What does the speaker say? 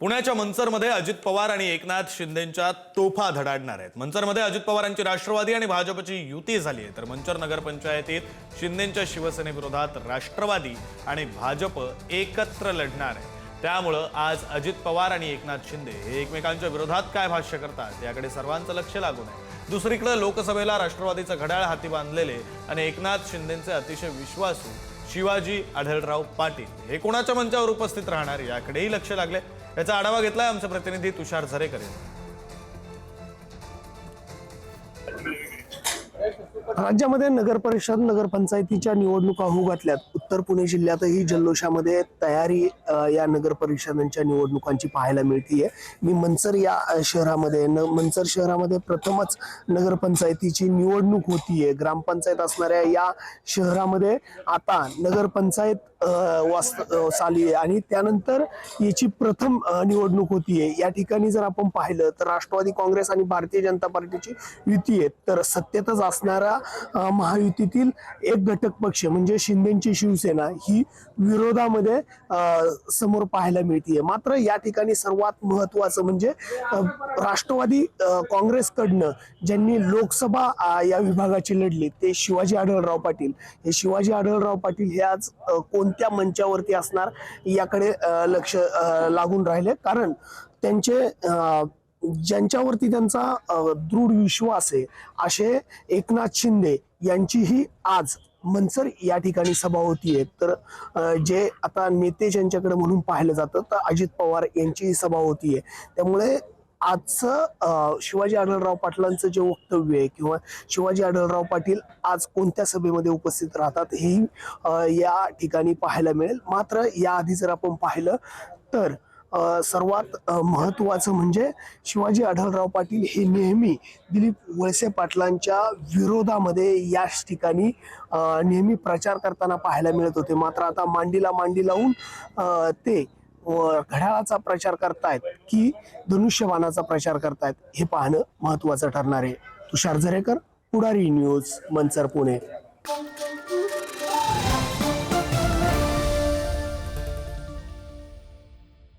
पुण्याच्या मनसरमध्ये अजित पवार आणि एकनाथ शिंदेच्या तोफा धडाडणार आहेत. मनसरमध्ये अजित पवारांची राष्ट्रवादी आणि भाजपची युती झाली आहे. तर मंचर नगरपंचायतीत शिंदेच्या शिवसेनेविरोधात राष्ट्रवादी आणि भाजप एकत्र लढणार आहे त्यामुळं आज अजित पवार आणि एकनाथ शिंदे हे एकमेकांच्या विरोधात काय भाष्य करतात याकडे सर्वांचं लक्ष लागून आहे. दुसरीकडे लोकसभेला राष्ट्रवादीचं घड्याळ हाती बांधलेले आणि एकनाथ शिंदेचे अतिशय विश्वासू शिवाजी आढळराव पाटील हे कोणाच्या मंचावर उपस्थित राहणार याकडेही लक्ष लागले याचा आढावा घेतलाय आमचे प्रतिनिधी तुषार झरेकर यांनी. राज्यामध्ये नगर परिषद नगरपंचायतीच्या निवडणुका होऊ घातल्यात. उत्तर पुणे जिल्ह्यातही जल्लोषामध्ये तयारी या नगर परिषदांच्या निवडणुकांची पाहायला मिळतीये. मी मनसर या शहरामध्ये न मनसर शहरामध्ये प्रथमच नगरपंचायतीची निवडणूक होतीये. ग्रामपंचायत असणाऱ्या या शहरामध्ये आता नगरपंचायत अ, चालू आहे आणि त्यानंतर याची प्रथम निवडणूक होतीये. या ठिकाणी जर आपण पाहिलं तर राष्ट्रवादी काँग्रेस आणि भारतीय जनता पार्टीची युती आहे. तर सत्तेतच असतात असणारा महायुतीतील एक घटक पक्ष म्हणजे शिंदेची शिवसेना ही विरोधामध्ये समोर पाहायला मिळतीये. मात्र या ठिकाणी सर्वात महत्वाचं म्हणजे राष्ट्रवादी काँग्रेसकडनं ज्यांनी लोकसभा या विभागाची लढली ते शिवाजी आढळराव पाटील. हे शिवाजी आढळराव पाटील हे आज कोणत्या मंचावरती असणार याकडे लक्ष लागून राहिले. कारण त्यांचे ज्यांच्यावरती त्यांचा दृढ विश्वास आहे असे एकनाथ शिंदे यांचीही आज मनसर या ठिकाणी सभा होतीये. तर जे आता नेते ज्यांच्याकडे म्हणून पाहिलं जातं तर अजित पवार यांचीही सभा होतीये. त्यामुळे आजचं शिवाजी आढळराव पाटलांचं जे वक्तव्य आहे किंवा शिवाजी आढळराव पाटील आज कोणत्या सभेमध्ये उपस्थित राहतात हेही या ठिकाणी पाहायला मिळेल. मात्र याआधी जर आपण पाहिलं तर सर्वात महत्त्वाचं म्हणजे शिवाजी आढळराव पाटील हे नेहमी दिलीप वळसे पाटलांच्या विरोधामध्ये याच ठिकाणी नेहमी प्रचार करताना पाहायला मिळत होते. मात्र आता मांडीला मांडी लावून ते घड्याळाचा प्रचार करतायत की धनुष्यबाणाचा प्रचार करतायत हे पाहणं महत्वाचं ठरणार आहे. तुषार झरेकर पुढारी न्यूज मनसर पुणे.